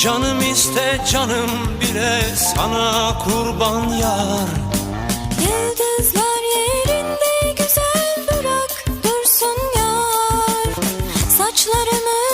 Canım iste canım bile sana kurban yar. Yıldızlar yerinde güzel bırak dursun yar. Saçlarımı